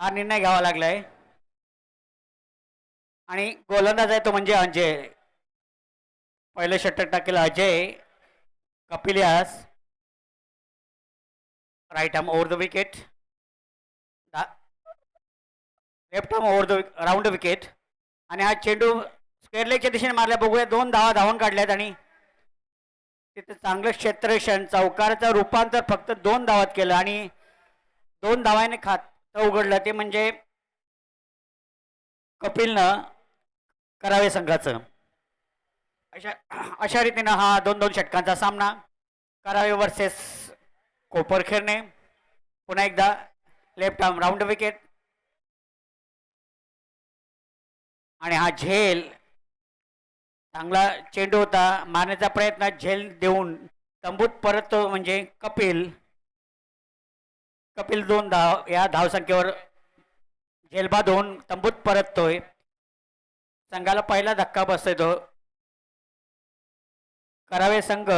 हा निर्णय घ्यावा लागलाय. आणि गोलंदाज आहे तो म्हणजे अजय. पहिले षटक टाकेल Ajay कपिलियास right arm over the wicket left arm over the round wicket आणि हा चेंडू स्क्वेअरलेगच्या दिशेने मारल्या. बघूया दोन धावा धावून काढल्यात आणि तिथे चांगलं क्षेत्रक्षण चौकाराचं रूपांतर फक्त दोन धावात केलं आणि दोन धावाने खात उघडलं ते म्हणजे कपिलनं करावे संघाचं. अशा अशा रीतीनं हा दोन दोन षटकांचा सामना करावे वर्सेस कोपरखेरणे पुन्हा एकदा लेफ्ट आर्म राऊंड विकेट आणि हा झेल चांगला चेंडू होता मारण्याचा प्रयत्न झेल देऊन तंबूत परततो म्हणजे कपिल. कपिल दोन धाव या धावसंख्येवर झेल बांधून तंबूत परततोय. संघाला पहिला धक्का बसतोय तो. करावे संघ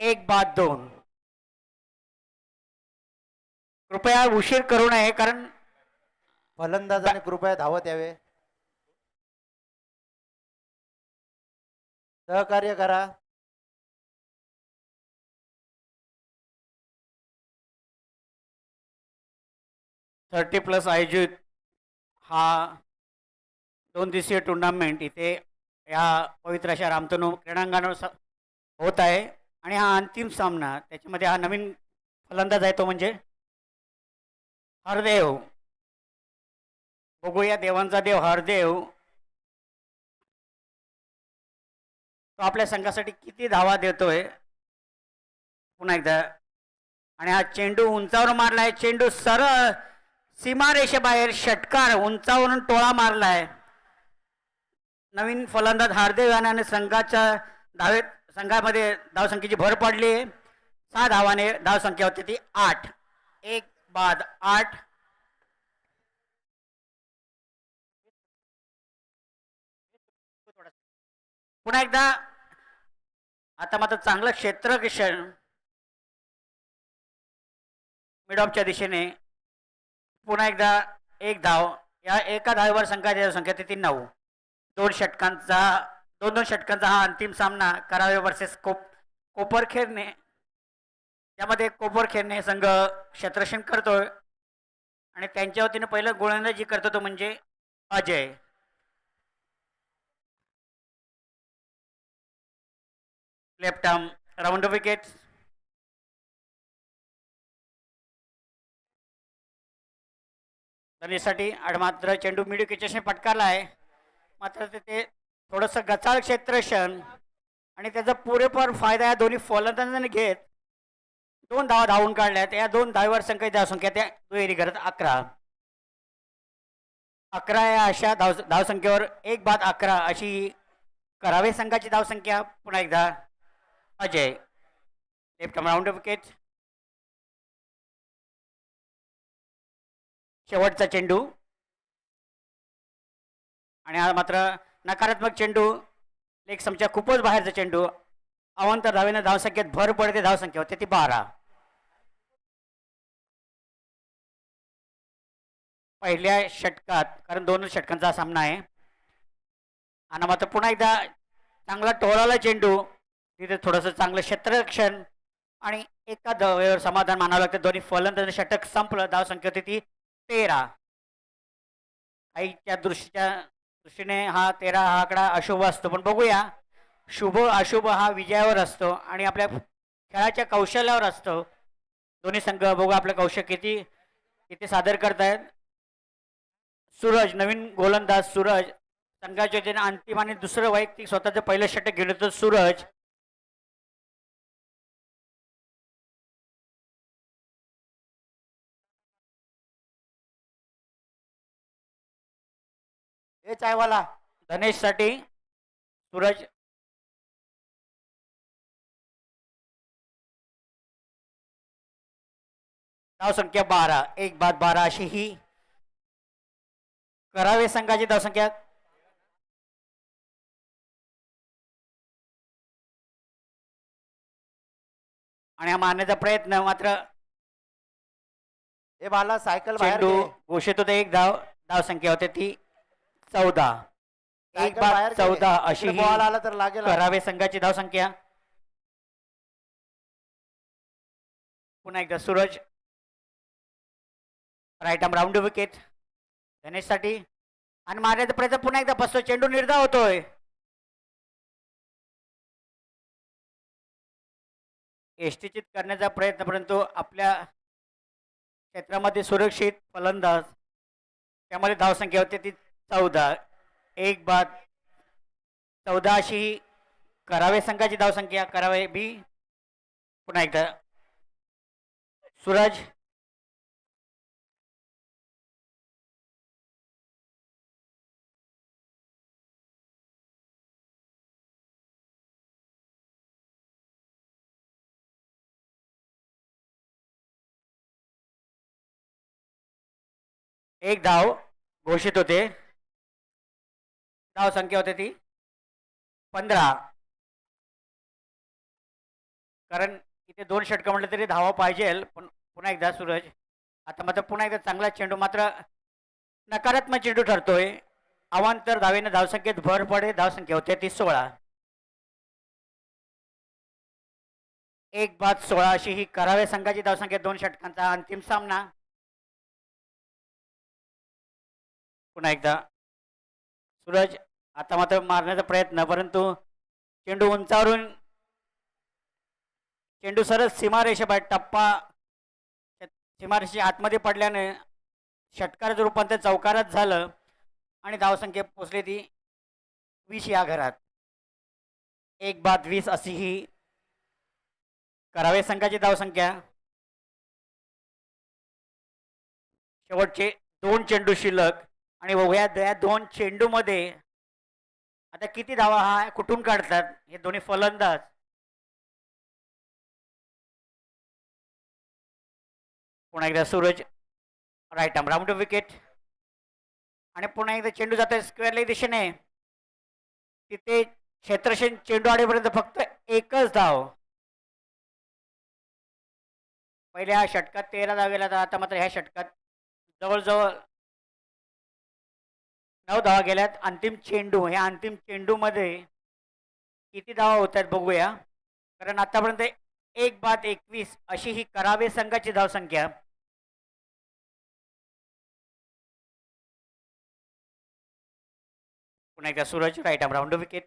एक बाद दोन. कृपया उशीर करू नये कारण फलंदाजाने कृपया धावत यावे. सहकार्य करा. थर्टी प्लस आयोजित हा दोन दिवसीय टुर्नामेंट इथे या पवित्र अशा रामतनू क्रीडांगणावर होत आहे. आणि हा अंतिम सामना त्याच्यामध्ये हा नवीन फलंदाज आहे तो म्हणजे हरदेव. बघूया देवांचा देव हरदेव. तो आपल्या संघासाठी किती धावा देतोय. पुन्हा एकदा. आणि हा चेंडू उंचावर आहे चेंडू सरळ सीमारेषेबाहेर षटकार उंचावरून टोळा मारलाय. नवीन फलंदाज हार्दिक यानाने संघाच्या धावेत संघामध्ये धावसंख्येची भर पडली. आहे सहा धावाने धावसंख्या होती ती आठ. एक बाद आठ. पुन्हा एकदा आता मात्र चांगलं क्षेत्ररक्षण मिडॉपच्या दिशेने पुन्हा एकदा एक धाव. या एका धावेवर संघाची संख्या ती नऊ. दोन षटकांचा दोन दोन षटकांचा हा अंतिम सामना करावे वर्सेस कोप कोपरखेरने यामध्ये कोपरखेरने संघ क्षेत्ररक्षण करतोय. आणि त्यांच्या वतीने पहिलं गोलंदाजी करतो तो म्हणजे Ajay. Left arm round wicket धरणीसाठी मात्र चेंडू मिडू किचेशने पटकारला आहे. मात्र तिथे थोडंसं गचाळ क्षेत्रक्षण आणि त्याचा पुरेपूर फायदा या दोन्ही फलंदाजांनी घेत दोन धावा धावून काढल्यात. या दोन धावेवर संख्या धावसंख्या त्या दुहेरी करत अकरा. अकरा या अशा धाव धावसंख्येवर एक बाद अकरा अशी करावे संघाची धावसंख्या. पुन्हा एकदा अजय. Left round wicket. शेवटचा चेंडू. आणि हा मात्र नकारात्मक चेंडू. लेग समच्या खूपच बाहेरचा चेंडू. अवंतर धावेनं धावसंख्येत भर पडते धावसंख्या होते ती बारा. पहिल्या षटकात कारण दोनच षटकांचा सामना आहे. आणि मात्र पुन्हा एकदा चांगला टोळाला चेंडू. तिथे थोडंसं चांगलं क्षेत्ररक्षण. आणि एका धावेवर समाधान मानावं लागतं. दोन्ही फलंदाज षटक संपलं. धावसंख्या होती ती तेरा. आईच्या दृष्टीच्या दृष्टीने हा तेरा हा आकडा अशुभ असतो. पण बघूया शुभ अशुभ हा विजयावर असतो आणि आपल्या खेळाच्या कौशल्यावर असतो. दोन्ही संघ बघू आपलं कौशल्य किती किती सादर करतायत. सूरज नवीन गोलंदाज सूरज. संघाच्या वतीने अंतिम आणि दुसरं वैयक्तिक स्वतःचं पहिलं षटक घेऊन येतो सूरज. ए धनेशसाठी सूरज धावसंख्या बारा एक बाद बारा अशी ही करावे संघाची धावसंख्या आणि हा मारण्याचा प्रयत्न मात्र हे बाला सायकल बाहेर घोषित होते एक धाव धावसंख्या होते ती चौदा. एक बाद. चौदा अशी बॉल आला तर लागेल करावे संघाची धाव संख्या पुन्हा एकदा सूरज. राईट आर्म राऊंड विकेटसाठी आणि मारण्याचा प्रयत्न पुन्हा एकदा बसतो चेंडू निर्धाव होतोय. एष्टीचित करण्याचा प्रयत्न परंतु आपल्या क्षेत्रामध्ये सुरक्षित फलंदाज. त्यामध्ये धावसंख्या होती. ती चौदा. एक बाद चौदा अशी करावे संघाची धावसंख्या करावे बी. पुन्हा एकदा. सूरज. एक धाव घोषित होते. धाव संख्या होते ती? पंधरा. कारण इथे दोन षटकं म्हटलं तरी धावा पाहिजे पण पुन्हा एकदा सूरज. आता मात्र पुन्हा एकदा चांगला चेंडू मात्र नकारात्मक चेंडू ठरतोय. अवांतर धावेनं धावसंख्येत भर पडे धावसंख्या होते ती सोळा. एक बाद सोळा अशी ही करावे संघाची धावसंख्या दोन षटकांचा अंतिम सामना. पुन्हा एकदा. सूरज आता मात्र मारण्याचा प्रयत्न परंतु चेंडू उंचावरून चेंडू सरळ सीमारेषेबाहेर टप्पा सीमारेषे आतमध्ये पडल्याने षटकाराचं रूपांतर चौकारात झालं आणि धावसंख्या पोचली ती वीस या घरात. एक बाद वीस अशी ही करावे संघाची धावसंख्या. शेवटचे दोन चेंडू शिल्लक आणि बघूया दोन चेंडूमध्ये आता किती धावा हा कुठून काढतात? हे दोन्ही फलंदाज. पुन्हा एकदा Suraj right arm round wicket आणि पुन्हा एकदा चेंडू जात आहे स्क्वेअरला दिशेने. तिथे क्षेत्रशेन चेंडू आडेपर्यंत फक्त एकच धाव. पहिल्या षटकात तेरा धाव गेला तर आता मात्र ह्या षटकात जवळजवळ नऊ धावा गेल्यात. अंतिम चेंडू ह्या अंतिम चेंडूमध्ये किती धावा होत आहेत बघूया. कारण आतापर्यंत एक बाद एकवीस अशी ही करावे संघाची धावसंख्या. पुन्हा एकदा Suraj right arm round wicket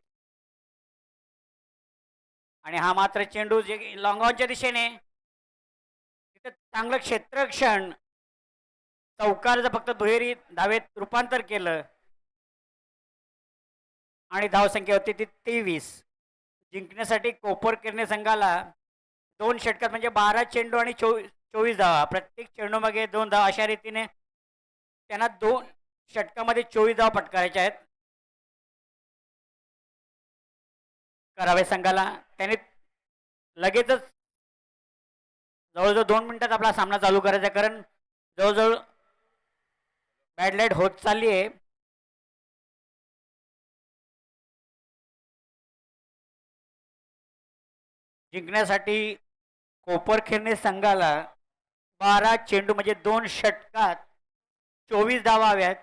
आणि हा मात्र चेंडू जे लॉंगॉनच्या दिशेने तिथं चांगलं क्षेत्रक्षण चौकारचं फक्त दुहेरी धावेत रूपांतर केलं. आणि धावसंख्या होती ती तेवीस. जिंकण्यासाठी कोपर किरणे संघाला दोन षटकात म्हणजे बारा चेंडू आणि चोवीस चोवीस धावा. प्रत्येक चेंडूमागे दोन धावा. अशा रीतीने त्यांना दोन षटकामध्ये चोवीस धावा पटकारायच्या आहेत. करावे संघाला. त्याने लगेचच जवळजवळ दोन मिनिटात आपला सामना चालू करायचा आहे. कारण जवळजवळ बॅडलाईट होत चालली आहे. जिंकण्यासाठी कोपरखेरने संघाला बारा चेंडू म्हणजे दोन षटकात चोवीस धावा हव्यात.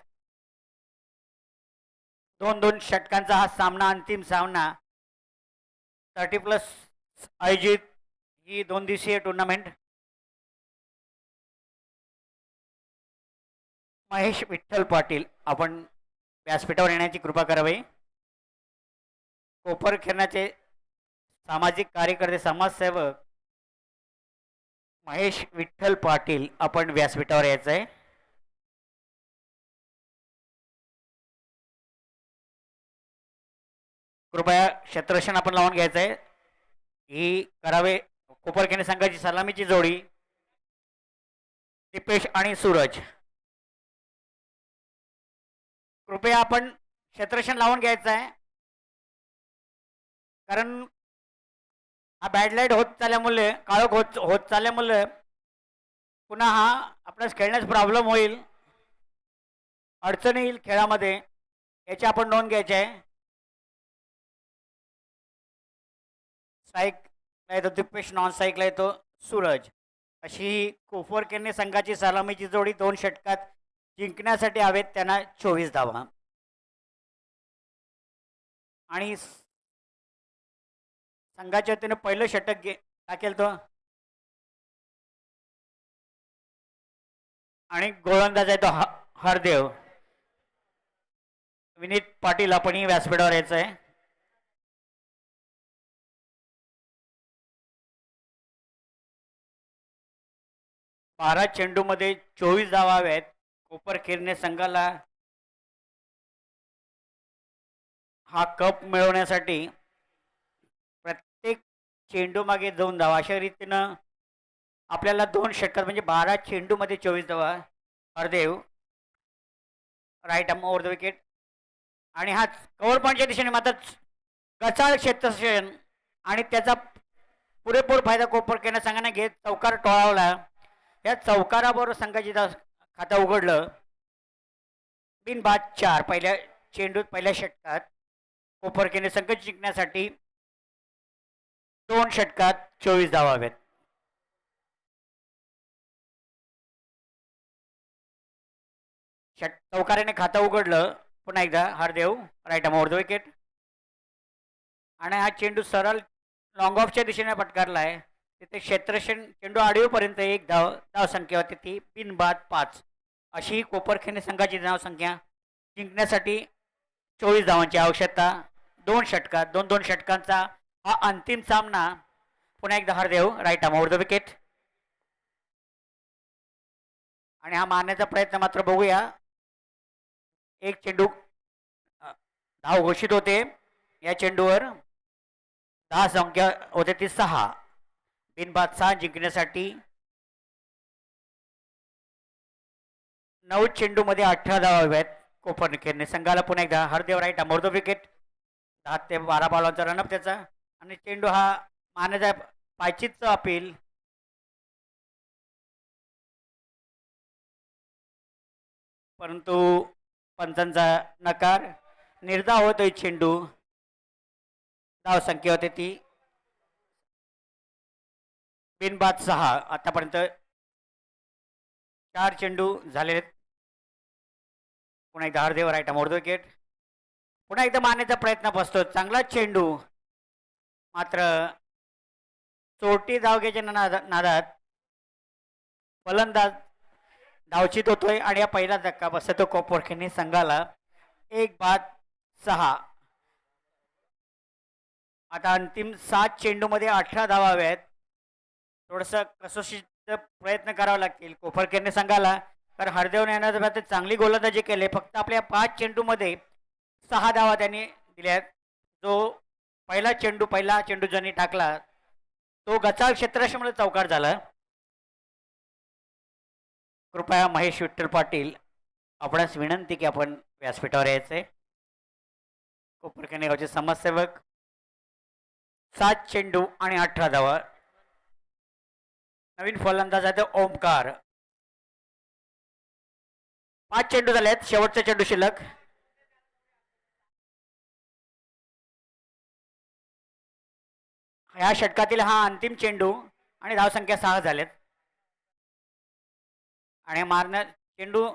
दोन दोन षटकांचा हा सामना अंतिम सामना. थर्टी प्लस आयोजित ही दोन दिवसीय टुर्नामेंट. महेश विठ्ठल पाटील आपण व्यासपीठावर येण्याची कृपा करावी. कोपर खेळण्याचे सामाजिक कार्यकर्ते समाजसेवक महेश विठ्ठल पाटील आपण व्यासपीठावर यायचं आहे कृपया क्षेत्ररक्षण आपण लावून घ्यायचं आहे ही करावे कोपरखेने संघाची सलामीची जोडी. दिपेश आणि सूरज. कृपया आपण क्षेत्ररक्षण लावून घ्यायचं आहे कारण हा बॅड लाइट होत चालल्यामुळे काळोख होत होत चालल्यामुळे पुन्हा हा आपल्यास खेळण्यास प्रॉब्लेम होईल. अडचण येईल खेळामध्ये याची आपण नोंद घ्यायची आहे. स्ट्राईकला येतो दिपेश नॉन स्ट्राईकला येतो सूरज. अशी कोफरकेने संघाची सलामीची जोडी दोन षटकात जिंकण्यासाठी हवेत त्यांना चोवीस धावा. आणि संघाच्या वतीनं पहिलं षटक गे टाकेल तो आणि गोलंदाज आहे तो ह- हरदेव. विनीत पाटील आपणही व्यासपीठावर यायचं आहे बारा चेंडूमध्ये चोवीस धावा हव्यात. कोपरखेरने संघाला हा कप मिळवण्यासाठी चेंडू मागे दोन धावा अशा रीतीनं आपल्याला दोन षटकार म्हणजे बारा चेंडूमध्ये चोवीस धावा. Hardev. Right arm over the wicket आणि हा कव्हर पॉईंटच्या दिशेने मात्र गचाळ क्षेत्रक्षण आणि त्याचा पुरेपूर फायदा कोपरकेनं केला. संघाने घेत चौकार टोळावला. या चौकाराबरोबर संघाची खातं उघडलं. बिनबाद चार पहिल्या चेंडूत पहिल्या षटकात कोपरकेने संघ जिंकण्यासाठी दोन षटकात चोवीस धावा हवेत षट चौकाऱ्याने खातं उघडलं पुन्हा एकदा Hardev right over the wicket आणि हा चेंडू सरळ लॉंग ऑफच्या दिशेने पटकारला आहे तिथे क्षेत्रक्षण चेंडू आडवीपर्यंत एक धाव धावसंख्या होती ती बिनबाद पाच. अशी कोपरखेने संघाची धावसंख्या जिंकण्यासाठी चोवीस धावांची आवश्यकता. दोन षटकात दोन दोन षटकांचा हा अंतिम सामना पुन्हा एकदा Hardev right arm the wicket आणि हा मारण्याचा प्रयत्न मात्र बघूया. एक चेंडू धाव घोषित होते. या चेंडूवर दहा संख्या होते ती सहा. बिनबाद सहा जिंकण्यासाठी नऊ चेंडूमध्ये अठरा धावा हव्यात कोपरनिकेरने. संघाला पुन्हा एकदा हरदेव राईट अमोर्द विकेट दहा ते बारा बॉलांचा रनअप त्याचा. आणि चेंडू हा मानेचा पायचीतचं अपील. परंतु पंचांचा नकार निर्धाव होतोय चेंडू. धाव संख्या होते ती बिनबाद सहा. आतापर्यंत चार चेंडू झालेले आहेत. पुन्हा एकदा हरदेव राईट मोर्द विकेट पुन्हा एकदा मारण्याचा प्रयत्न बसतो चांगला चेंडू. मात्र चोटी धावघ्याच्या नादा नादात फलंदाज धावचित होतोय आणि या पहिला धक्का बसतो कोपरखेने संघाला. एक बाद सहा. आता अंतिम सात चेंडूमध्ये अठरा धावा हव्या आहेत थोडंसं कसोशीत प्रयत्न करावा लागतील कोफरकेरने संघाला. कारण हरदेवने येण्याच्या चांगली गोलंदाजी केली. फक्त आपल्या पाच चेंडूमध्ये सहा धावा त्यांनी दिल्यात. जो पहिला चेंडू पहिला चेंडू ज्यांनी टाकला तो गचाळ क्षेत्राशी चौकार झाला. कृपया महेश विठ्ठल पाटील आपणास विनंती की आपण व्यासपीठावर यायचे. कोपरखेने गावचे समाजसेवक सात चेंडू आणि अठरा धावा. नवीन फलंदाज आहे तो ओमकार. पाच चेंडू झाले आहेत शेवटचा चेंडू शिल्लक. ह्या षटकातील हा अंतिम चेंडू आणि धावसंख्या सहा झालेत. आणि मारण्या चेंडू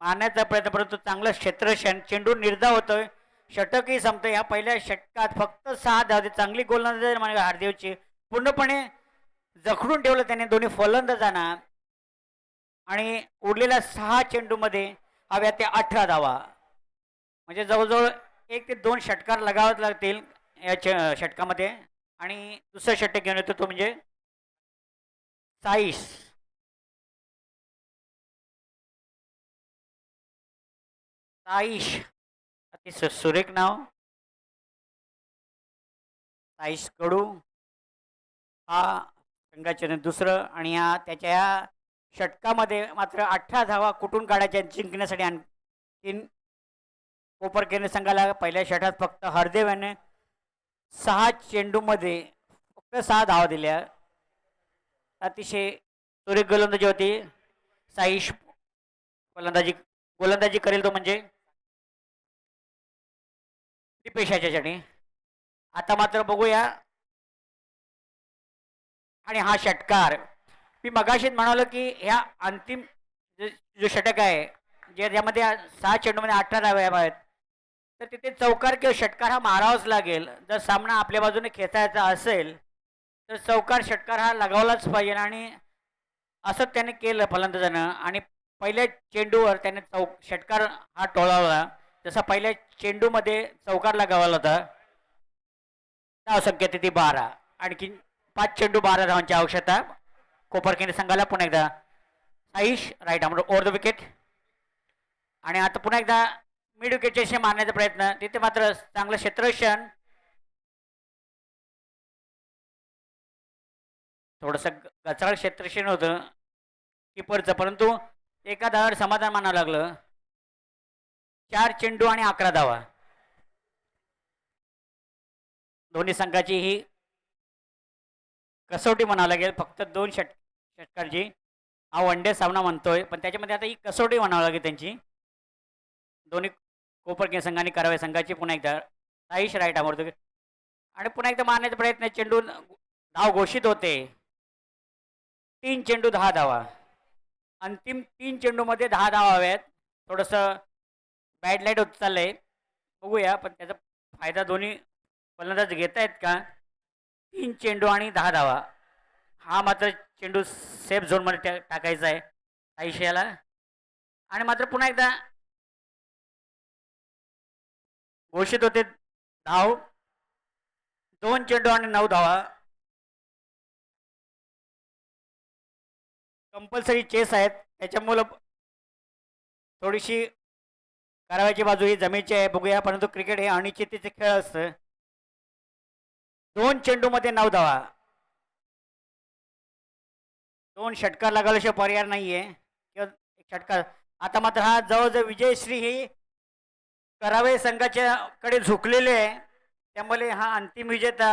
मारण्याचा प्रयत्न परंतु चांगलं क्षेत्रक्षण चेंडू निर्धाव होतोय. षटकही संपतं या पहिल्या षटकात फक्त सहा धावते. चांगली गोलंदाजी म्हणजे हार्देवची पूर्णपणे जखडून ठेवलं त्याने. दोन्ही फलंदाजांना आणि उरलेल्या सहा चेंडूमध्ये हव्या ते अठरा धावा. म्हणजे जवळजवळ एक ते दोन षटकार लगावत लागतील. या च षटकामध्ये. आणि दुसरं षटक घेऊन येतो तो म्हणजे साईस. साईश. अतिशय सुरेख नाव. साईश कडू. हा संघाचे दुसरं आणि हा त्याच्या या षटकामध्ये मात्र अठरा धावा कुठून काढायच्या जिंकण्यासाठी आणखीन कोपरकेने संघाला पहिल्या षटात फक्त हरदेव याने सहा चेंडूमध्ये फक्त सहा धावा दिल्या. अतिशय सुरेख गोलंदाजी होती. साईश गोलंदाजी गोलंदाजी करेल तो म्हणजे. पेशाच्याने आता मात्र बघूया. आणि हा षटकार. मी मगाशीत म्हणालो की ह्या अंतिम जो षटक आहे जे ज्यामध्ये सहा चेंडूमध्ये अठरा धावे आहेत तर तिथे चौकार किंवा षटकार हा मारावाच लागेल. जर सामना आपल्या बाजूने खेचायचा असेल तर चौकार षटकार हा लगावलाच पाहिजे आणि असं त्याने केलं फलंदाजानं. आणि पहिल्या चेंडूवर त्याने चौ षटकार हा टोळावला. जसा पहिल्या चेंडूमध्ये चौकार लगावला होता धावसंख्या तिथे बारा. आणखी पाच चेंडू बारा धावांची आवश्यकता कोपर संघाला. पुन्हा एकदा साईश राईट आमर ओवर द विकेट. आणि आता पुन्हा एकदा मिड विकेटचे मारण्याचा प्रयत्न तिथे मात्र चांगलं क्षेत्ररक्षण थोडस गचाळ क्षेत्रक्षण होतं. किपरचं परंतु एका धावावर समाधान मानावं लागलं. चार चेंडू आणि अकरा धावा. दोन्ही संघाची ही कसोटी म्हणावं लागेल. फक्त दोन षट षटकारची. हा वन डे सामना म्हणतोय. पण त्याच्यामध्ये आता ही कसोटी म्हणावं लागेल त्यांची. दोन्ही कोपरकिंग संघाने करावे. संघाची पुन्हा एकदा साईश राईट आवडतो आणि पुन्हा एकदा मारण्याचा प्रयत्न चेंडू धाव घोषित होते. तीन चेंडू दहा धावा. अंतिम तीन चेंडूमध्ये दहा धावा हव्यात. थोडंसं बॅड लाइट होत चाललंय. बघूया पण त्याचा फायदा दोन्ही फलंदाज घेत आहेत का? तीन चेंडू आणि दहा धावा. हा मात्र चेंडू सेफ झोनमध्ये टा टाकायचा आहे. आयुष्याला आणि मात्र पुन्हा एकदा घोषित होते. धाव. दोन चेंडू आणि नऊ धावा. कंपल्सरी चेस आहेत. त्याच्यामुळं थोडीशी कारवाईची बाजू ही जमेची आहे. बघूया. परंतु क्रिकेट हे अनिश्चितीचे खेळ असतं. दोन चेंडूमध्ये नऊ धावा. दोन षटकार लागल्याशिवाय पर्याय नाही आहे किंवा एक षटकार. आता मात्र हा जवळजवळ विजयश्री ही करावे संघाच्या कडे झुकलेले आहे त्यामुळे हा अंतिम विजेता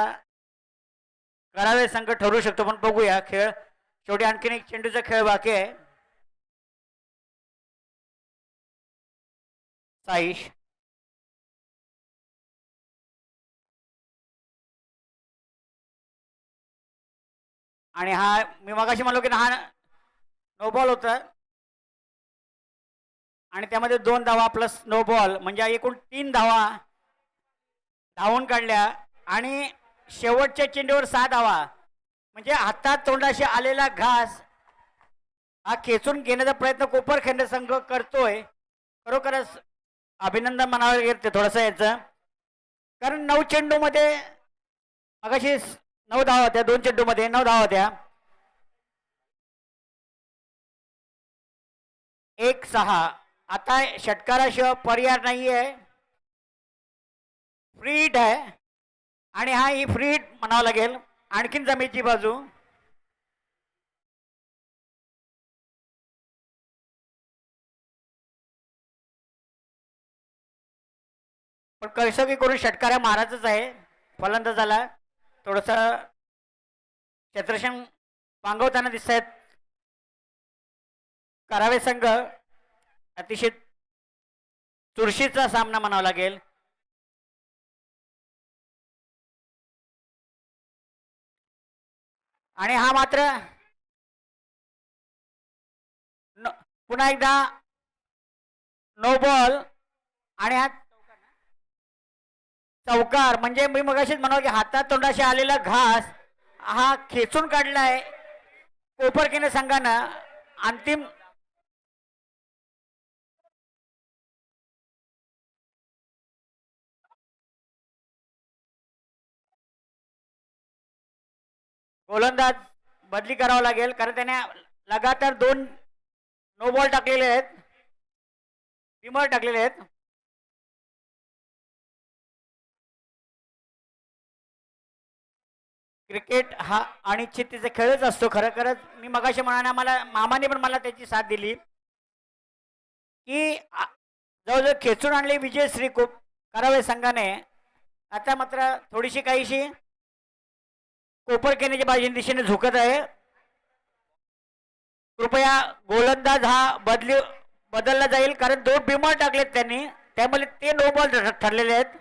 करावे संघ ठरू शकतो. पण बघूया खेळ शेवटी आणखीन एक चेंडूचा खेळ बाकी आहे. साईश. आणि हा मी मगाशी म्हणलो की हा नो बॉल होता. आणि त्यामध्ये दोन धावा प्लस नो बॉल म्हणजे एकूण तीन धावा धावून काढल्या. आणि शेवटच्या चेंडूवर सहा धावा. म्हणजे हातात तोंडाशी आलेला घास हा खेचून घेण्याचा प्रयत्न कोपर संघ करतोय. खरोखरच अभिनंदन म्हणावं लागेल ते थोडंसं याचं. कारण नऊ चेंडूमध्ये मगाशी नऊ धावा होत्या दोन चेंडूमध्ये नऊ धावा होत्या. एक सहा आता षटकाराशिवाय पर्याय नाही आहे फ्री हिट आहे. आणि हा ही फ्री हिट म्हणावं लागेल. आणखीन जमेची बाजू. पण कसं करून षटकारा मारायचंच आहे. फलंदाजाला थोडस क्षेत्रक्षण पांगवताना दिसत आहेत करावे संघ. अतिशय चुरशीचा सामना म्हणावा लागेल. आणि हा मात्र पुन्हा एकदा नो बॉल आणि हा चौकार. म्हणजे मी मगाशीच म्हणाल की हातात तोंडाशी आलेला घास हा खेचून काढलाय कोपर केने संघानं. अंतिम गोलंदाज बदली करावं लागेल कारण त्याने लगातार दोन नो बॉल टाकलेले आहेत. विमर टाकलेले आहेत. क्रिकेट हा अनिश्चिततेचा खेळच असतो. खरं खरंच मी मगाशी म्हणाने मला मामाने पण मला त्याची साथ दिली. की जवळजवळ खेचून आणले विजयश्री खूप करावे संघाने. आता मात्र थोडीशी काहीशी कोपर केण्याच्या बाजूने दिशेने झुकत आहे कृपया गोलंदाज हा बदली बदलला जाईल कारण दोन बिमर टाकलेत त्यांनी. त्यामुळे ते नो बॉल ठरलेले आहेत.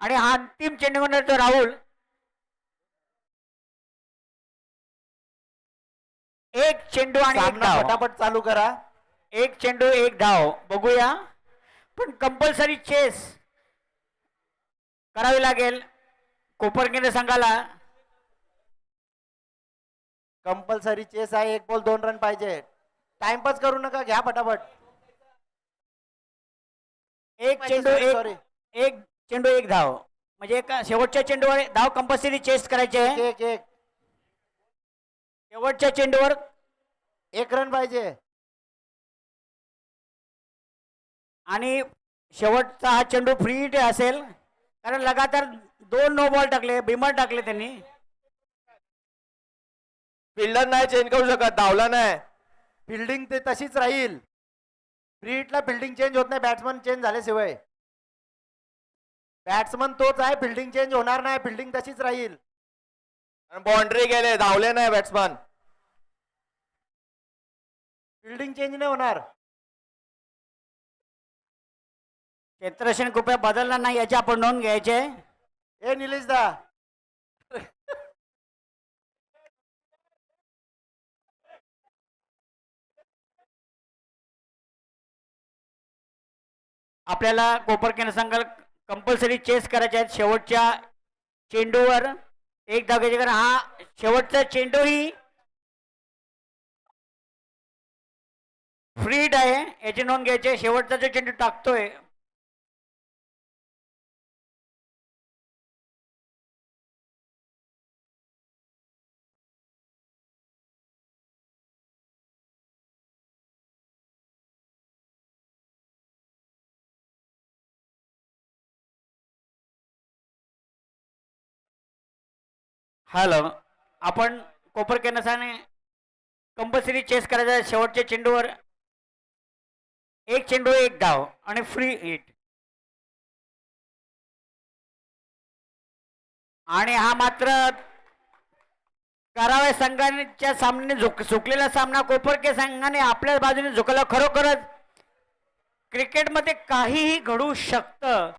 आणि हा अंतिम चेंडू तो राहुल. एक चेंडू आणि फटाफट चालू करा. एक चेंडू एक धाव. बघूया. पण कंपल्सरी चेस करावी लागेल. कोपरकेंद्र संघाला कंपल्सरी चेस आहे एक बॉल दोन रन पाहिजे. टाइमपास करू नका घ्या फटाफट एक चेंडू Sorry, एक चेंडू एक धाव. म्हणजे एका शेवटच्या चेंडूवर धाव कंपल्सरी चेस करायचे एक एक. शेवटच्या चेंडूवर एक रन पाहिजे. आणि शेवटचा हा चेंडू फ्री असेल. कारण लगातार दोन नो बॉल टाकले बिमर टाकले त्यांनी. फिल्डर नाही चेंज करू शकत धावला नाही. फिल्डिंग ते तशीच राहील. फ्री हिटला फिल्डिंग चेंज होत नाही बॅट्समन चेंज झाल्याशिवाय बॅट्समन तोच आहे फिल्डिंग चेंज होणार नाही फिल्डिंग तशीच राहील. बाउंड्री गेले धावले नाही बॅट्समन फिल्डिंग चेंज नाही होणार. क्षेत्रक्षण कृपया बदलणार नाही याची आपण नोंद घ्यायची आहे. ए निलेश दा आपल्याला कोपर केंद्र संघाला कंपल्सरी चेस करायचे आहेत शेवटच्या चेंडूवर एक धाव कारण हा शेवटचा चेंडू ही फ्रीड आहे याची नोंद घ्यायची आहे. शेवटचा जो चेंडू टाकतोय हॅलो आपण कोपर केनसाने कंपल्सरी चेस करायचा शेवटच्या चेंडूवर. एक चेंडू एक धाव आणि फ्री हिट आणि हा मात्र कराव्या संघाच्या सामने झुक झुकलेला सामना. कोपरके संघाने आपल्या बाजूने झुकला. खरोखरच क्रिकेटमध्ये काहीही घडू शकतं.